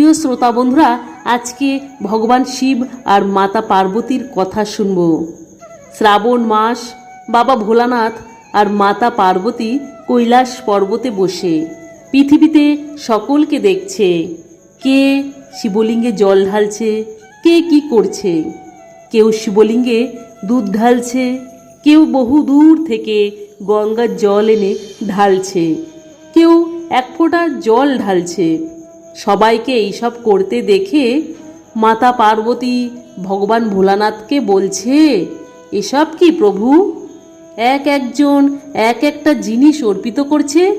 প্রিয় শ্রোতা বন্ধুরা, আজকে ভগবান শিব আর মাতা পার্বতীর কথা শুনব। শ্রাবণ মাস, বাবা ভোলানাথ আর মাতা পার্বতী কৈলাস পর্বতে বসে। পৃথিবীতে সকলকে দেখছে। কে শিবলিঙ্গে জল ঢালছে, কে কি করছে? কেউ শিবলিঙ্গে দুধ ঢালছে, কেউ বহু দূর থেকে গঙ্গার জল এনে ঢালছে, কেউ এক ফোঁটা জল ঢালছে। সবাইকে এইসব করতে দেখে মাতা পার্বতী ভগবান ভোলানাথকে বলছে, এসব কি প্রভু? এক একজন, এক একটা জিনিস অর্পিত করছে?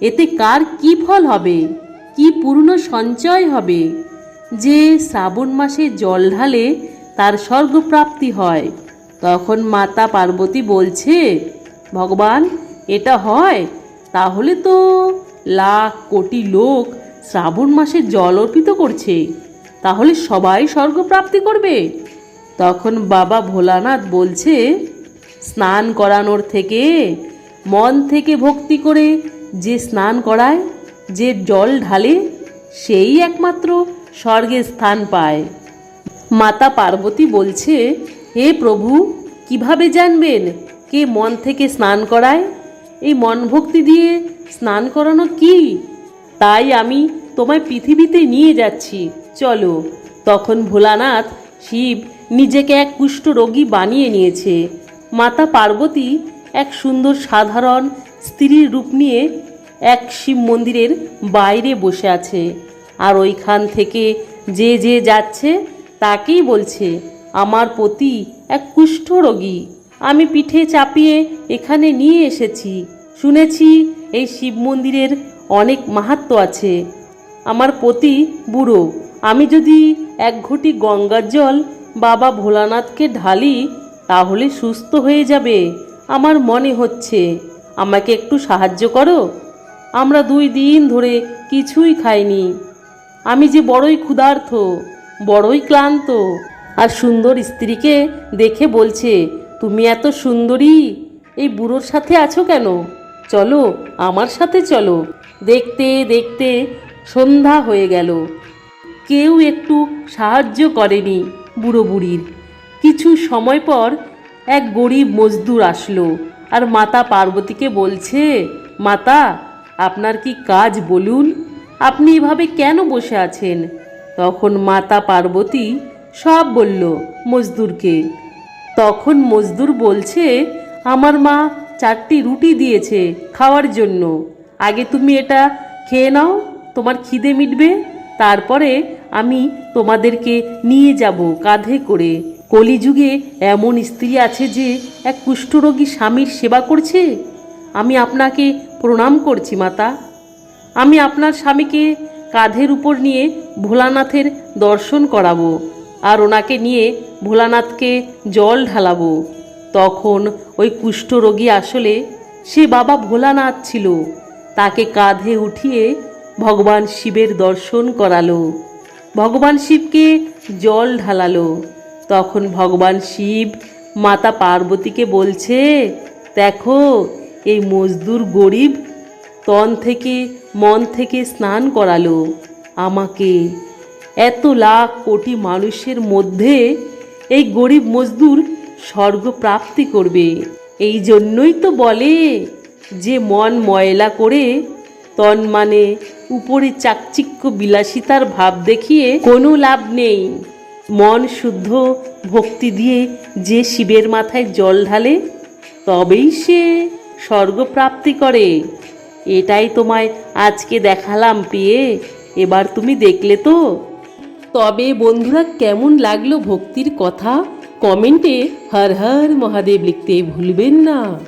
এতে কার কি ফল হবে? কি পূর্ণ সঞ্চয় হবে? যে শ্রাবণ মাসে জল ঢালে তার স্বর্গপ্রাপ্তি হয়। তখন মাতা পার্বতী বলছে, ভগবান, এটা হয়? তাহলে তো লাখ কোটি লোক শ্রাবণ মাসে জল অর্পিত করছে। তাহলে সবাই স্বর্গপ্রাপ্তি করবে। তখন বাবা ভোলানাথ বলছে, স্নান করানোর থেকে, মন থেকে ভক্তি করে যে স্নান করায়, যে জল ঢালে, সেই একমাত্র স্বর্গে স্থান পায়। মাতা পার্বতী বলছে, হে প্রভু, কীভাবে জানবেন কে মন থেকে স্নান করায়? এই মন ভক্তি দিয়ে স্নান করানো কি? তাই আমি তোমায় পৃথিবীতে নিয়ে যাচ্ছি। চলো। তখন ভোলানাথ শিব নিজেকে এক কুষ্ঠ রোগী বানিয়ে নিয়েছে। মাতা পার্বতী এক সুন্দর সাধারণ স্ত্রীর রূপ নিয়ে এক শিব মন্দিরের বাইরে বসে আছে। আর ওইখান থেকে যে যে যাচ্ছে, তাকেই বলছে, আমার পতি এক কুষ্ঠ রোগী। আমি পিঠে চাপিয়ে এখানে নিয়ে এসেছি। শুনেছি এই শিব মন্দিরের অনেক মাহাত্ম আছে। আমার পতি বুড়ো। আমি যদি এক ঘটি গঙ্গার জল বাবা ভোলানাথকে ঢালি, তাহলে সুস্থ হয়ে যাবে, আমার মনে হচ্ছে। আমাকে একটু সাহায্য করো। আমরা দুই দিন ধরে কিছুই খাইনি। আমি যে বড়ই ক্ষুধার্থ বড়ই ক্লান্ত, আর সুন্দর স্ত্রীকে দেখে বলছে, তুমি এত সুন্দরী, এই বুড়োর সাথে আছো কেন? চলো, আমার সাথে চলো। দেখতে দেখতে সন্ধ্যা হয়ে গেল। কেউ একটু সাহায্য করেনি বুড়ো বুড়ির। কিছু সময় পর এক গরিব মজদুর আসলো আর মাতা পার্বতীকে বলছে, মাতা, আপনার কি কাজ বলুন? আপনি এভাবে কেন বসে আছেন? তখন মাতা পার্বতী সব বলল মজদুরকে। তখন মজদুর বলছে, আমার মা চারটি রুটি দিয়েছে খাওয়ার জন্য। আগে তুমি এটা খেয়ে নাও তোমার খিদে মিটবে, তারপরে আমি তোমাদেরকে নিয়ে যাব কাঁধে করে। কলিযুগে এমন স্ত্রী আছে যে এক কুষ্ঠরোগী স্বামীর সেবা করছে? আমি আপনাকে প্রণাম করছি, মাতা। আমি আপনার স্বামীকে কাঁধের উপর নিয়ে ভোলানাথের দর্শন করাবো আর ওনাকে নিয়ে ভোলানাথকে জল ঢালাবো। তখন ওই কুষ্ঠরোগী আসলে, সে বাবা ভোলানাথ ছিল। তাকে কাঁধে উঠিয়ে ভগবান শিবের দর্শন করালো। ভগবান শিবকে জল ঢালালো। তখন ভগবান শিব মাতা পার্বতীকে বলছে, দেখো, এই মজদুর গরিব তন থেকে, মন থেকে স্নান করালো। আমাকে এত লাখ কোটি মানুষের মধ্যে এই গরিব মজদুর স্বর্গ প্রাপ্তি করবে। এই জন্যই তো বলে যে মন ময়লা করে তন মানে উপরে চাকচিক্য বিলাসিতার ভাব দেখিয়ে কোনো লাভ নেই। মন শুদ্ধ ভক্তি দিয়ে যে শিবের মাথায় জল ঢালে, তবেই সে স্বর্গপ্রাপ্তি করে। এটাই তোমায় আজকে দেখালাম পেয়ে এবার তুমি দেখলে তো। তবে বন্ধুরা, কেমন লাগল ভক্তির কথা? কমেন্টে হর হর মহাদেব লিখতে ভুলবেন না।